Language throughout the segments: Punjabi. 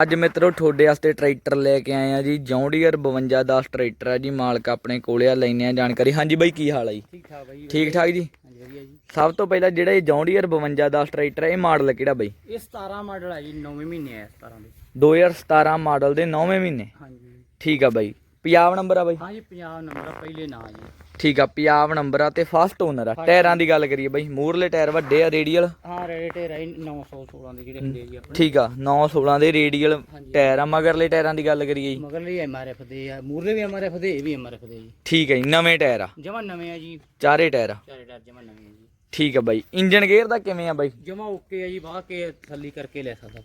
ਅੱਜ ਮਿੱਤਰੋ ਤੁਹਾਡੇ ਵਾਸਤੇ ਟਰੈਕਟਰ ਲੈ ਕੇ ਆਏ ਆ ਜੀ। ਜੌਂਡੀਅਰ 5210 ਟਰੈਕਟਰ ਆ ਜੀ। ਮਾਲਕ ਆਪਣੇ ਕੋਲੇ ਆ ਲੈਨੇ ਆ ਜਾਣਕਾਰੀ। ਹਾਂਜੀ ਬਾਈ ਕੀ ਹਾਲ ਆ ਜੀ? ਠੀਕ ਠਾਕ ਬਾਈ ਠੀਕ ਠਾਕ ਜੀ? ਹਾਂਜੀ ਵਧੀਆ ਜੀ। ਸਭ ਤੋਂ ਪਹਿਲਾਂ ਜਿਹੜਾ ਇਹ ਜੌਂਡੀਅਰ 5210 ਟਰੈਕਟਰ ਹੈ ਇਹ ਮਾਡਲ ਕਿਹੜਾ ਬਾਈ? ਇਹ 17 ਮਾਡਲ ਹੈ ਜੀ 9ਵੇਂ ਮਹੀਨੇ ਹੈ 17 ਦੇ। 2017 ਮਾਡਲ ਦੇ 9ਵੇਂ ਮਹੀਨੇ। ਹਾਂਜੀ। ਠੀਕ ਆ ਬਾਈ। ਪੰਜਾਬ ਨੰਬਰ ਆ ਬਾਈ। ਹਾਂਜੀ ਪੰਜਾਬ ਨੰਬਰ ਆ, ਪਹਿਲੇ ਨਾਂ ਜੀ। ਠੀਕ ਆ ਪੰਜਾਬ ਨੰਬਰ ਆ ਤੇ ਫਸਟ ਓਨਰ ਆ। ਟਾਇਰਾਂ ਦੀ ਗੱਲ ਕਰੀਏ ਬਾਈ ਮੂਰਲੇ ਟਾਇਰ ਵੱਡੇ ਆ ਰੇਡੀਅਲ। ਹਾਂ ਰੇਟ ਹੈ 916 ਦੇ ਜਿਹੜੇ ਹੁੰਦੇ ਆ ਜੀ ਆਪਣੇ। ਠੀਕ ਆ 916 ਦੇ ਰੇਡੀਅਲ। ਟਾਇਰ ਆ ਮਗਰਲੇ ਟਾਇਰਾਂ ਦੀ ਗੱਲ ਕਰੀਏ ਜੀ। ਮਗਰਲੇ ਐਮਆਰਐਫ ਦੇ ਆ ਮੂਰਲੇ ਵੀ ਐਮਆਰਐਫ ਦੇ ਇਹ ਵੀ ਐਮਆਰਐਫ ਦੇ ਜੀ। ਠੀਕ ਹੈ ਜੀ ਨਵੇਂ ਟਾਇਰ ਆ। ਜਮਾ ਨਵੇਂ ਆ ਜੀ। ਚਾਰੇ ਟਾਇਰ ਆ। ਚਾਰੇ ਟਾਇਰ ਜਮਾ ਨਵੇਂ ਆ ਜੀ। ਠੀਕ ਆ ਬਾਈ ਇੰਜਨ ਗੇਅਰ ਦਾ ਕਿਵੇਂ ਆ ਬਾਈ? ਜਮਾ ਓਕੇ ਆ ਜੀ ਵਾਹ ਕੇ ਥੱਲੀ ਕਰਕੇ ਲੈ ਸਕਦਾ।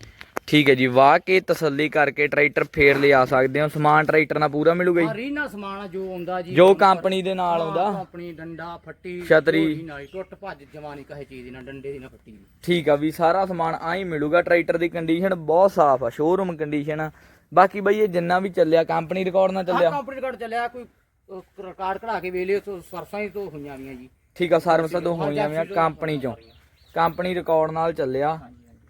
ਠੀਕ ਹੈ ਜੀ ਵਾਹ ਕੇ ਤਸੱਲੀ ਕਰਕੇ ਟਰੈਕਟਰ ਫੇਰ ਲਿਆ ਸਕਦੇ ਹੋ। ਸਮਾਨ ਟਰੈਕਟਰ ਨਾਲ ਪੂਰਾ ਮਿਲੂਗਾ ਜੀ? ਰੀਨਾ ਸਮਾਨ ਆ ਜੋ ਆਉਂਦਾ ਜੀ ਜੋ ਕੰਪਨੀ ਦੇ ਨਾਲ ਆਉਂਦਾ। ਕੰਪਨੀ ਡੰਡਾ ਫੱਟੀ ਛਤਰੀ। ਟੁੱਟ ਭੱਜ ਜਵਾਨੀ ਕਹੇ ਚੀਜ਼ ਨਾ ਡੰਡੇ ਦੀ ਨਾ ਫੱਟੀ ਠੀਕ ਆ ਵੀ ਸਾਰਾ ਸਮਾਨ ਆ ਹੀ ਮਿਲੂਗਾ। ਟਰੈਕਟਰ ਦੀ ਕੰਡੀਸ਼ਨ ਬਹੁਤ ਸਾਫ਼ ਆ ਸ਼ੋਰੂਮ ਕੰਡੀਸ਼ਨ ਆ। ਬਾਕੀ ਬਾਈ ਇਹ ਜਿੰਨਾ ਵੀ ਚੱਲਿਆ ਕੰਪਨੀ ਰਿਕਾਰਡ ਨਾਲ ਚੱਲਿਆ? ਕੰਪਨੀ ਕਾਰਡ ਚੱਲਿਆ ਕੋਈ ਰਿਕਾਰਡ ਕਢਾ ਕੇ ਵੇਲੇ ਤੋਂ ਸਰਸਾਂ ਹੀ ਤੋਂ ਹੋਈਆਂ ਵੀਆਂ ਜੀ। ਠੀਕ ਆ ਸਰਵਿਸ ਤੋਂ ਹੋਈਆਂ ਵੀਆਂ ਕੰਪਨੀ ਚੋਂ। ਕੰਪਨੀ ਰਿਕਾਰਡ ਨਾਲ ਚੱਲਿਆ।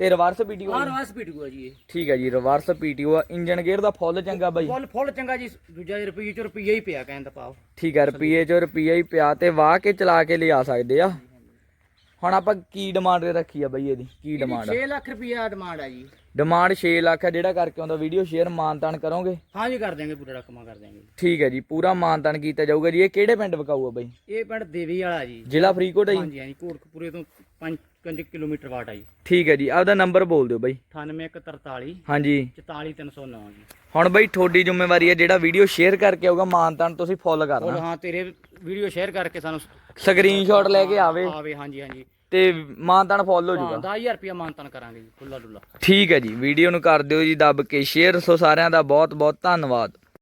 ਤੇ ਰਿਵਰਸ ਪੀਟੀਓ ਹਾਂ ਰਵਾਸ ਪੀਟੂਗਾ ਜੀ ਇਹ। ਠੀਕ ਹੈ ਜੀ ਰਿਵਰਸ ਪੀਟੀਓ ਆ। ਇੰਜਨ ਗੇਅਰ ਦਾ ਫੁੱਲ ਚੰਗਾ ਬਾਈ। ਫੁੱਲ ਫੁੱਲ ਚੰਗਾ ਜੀ। ਦੂਜਾ ਰੁਪਈਏ ਚ ਰੁਪਈਆ ਹੀ ਪਿਆ ਕਹਿੰਦਾ ਪਾਓ ਠੀਕ ਹੈ ਰੁਪਈਏ ਚ ਰੁਪਈਆ ਹੀ ਪਿਆ ਤੇ ਵਾਹ ਕੇ ਚਲਾ ਕੇ ਲਿਆ ਸਕਦੇ ਆ। ਹੁਣ ਆਪਾਂ ਕੀ ਡਿਮਾਂਡ ਰੱਖੀ ਆ ਬਾਈ ਇਹਦੀ? ਕੀ ਡਿਮਾਂਡ ਆ? 6 ਲੱਖ ਰੁਪਈਆ ਡਿਮਾਂਡ ਆ ਜੀ। ਡਿਮਾਂਡ 6 ਲੱਖ ਆ ਜਿਹੜਾ ਕਰਕੇ ਆਉਂਦਾ ਵੀਡੀਓ ਸ਼ੇਅਰ ਮਾਨਤਾਨ ਕਰੋਗੇ? ਹਾਂ ਜੀ ਕਰ ਦਿਆਂਗੇ ਪੂਰਾ ਰਕਮਾ ਕਰ ਦਿਆਂਗੇ। ਠੀਕ ਹੈ ਜੀ ਪੂਰਾ ਮਾਨਤਾਨ ਕੀਤਾ ਜਾਊਗਾ ਜੀ। ਇਹ ਕਿਹੜੇ ਪਿੰਡ ਵਿਕਾਊ ਆ ਬਾਈ? ਇਹ ਪਿੰਡ ਦੇਵੀ ਵਾਲਾ ਜੀ। ਜ਼ਿਲ੍ਹਾ ਫਰੀਦਕੋਟ ਹੈ ਜੀ? ਹਾਂਜੀ ਹਾਂਜੀ ਕੋਟਕਪੂਰੇ ਤੋਂ 5 ਕਿਲੋਮੀਟਰ ਵਾਟ ਆ ਜੀ। ਠੀਕ ਹੈ ਜੀ ਆਪਦਾ ਨੰਬਰ ਬੋਲ ਦਿਓ ਬਾਈ। 98143 ਹਾਂਜੀ। 44309 ਜੀ। ਹੁਣ ਬਾਈ ਤੁਹਾਡੀ ਜ਼ਿੰਮੇਵਾਰੀ ਹੈ ਜਿਹੜਾ ਵੀਡੀਓ ਸ਼ੇਅਰ ਕਰਕੇ ਆਊਗਾ ਮਾਨਤਾਨ ਤੁਸੀਂ ਫੁੱਲ ਕਰਨਾ। ਹਾਂ ਤੇਰੇ ਵੀਡੀਓ ਸ਼ੇਅਰ ਕਰਕੇ ਸਾਨੂੰ ਸਕਰੀਨਸ਼ਾਟ ਲੈ ਕੇ ਆਵੇ। ਆਵੇ ਹਾਂਜੀ ਹਾਂਜੀ। ਤੇ ਮਾਨਤਾਨ ਫੁੱਲ ਹੋ ਜਾਊਗਾ। 10000 ਰੁਪਇਆ ਮਾਨਤਨ ਕਰਾਂਗੇ ਜੀ ਖੁੱਲਾ ਡੁੱਲਾ ਠੀਕ ਹੈ ਜੀ ਵੀਡੀਓ ਨੂੰ ਕਰ ਦਿਓ ਜੀ ਦੱਬ ਕੇ ਸ਼ੇਅਰ ਸੋ ਸਾਰਿਆਂ ਦਾ ਬਹੁਤ ਬਹੁਤ ਧੰਨਵਾਦ।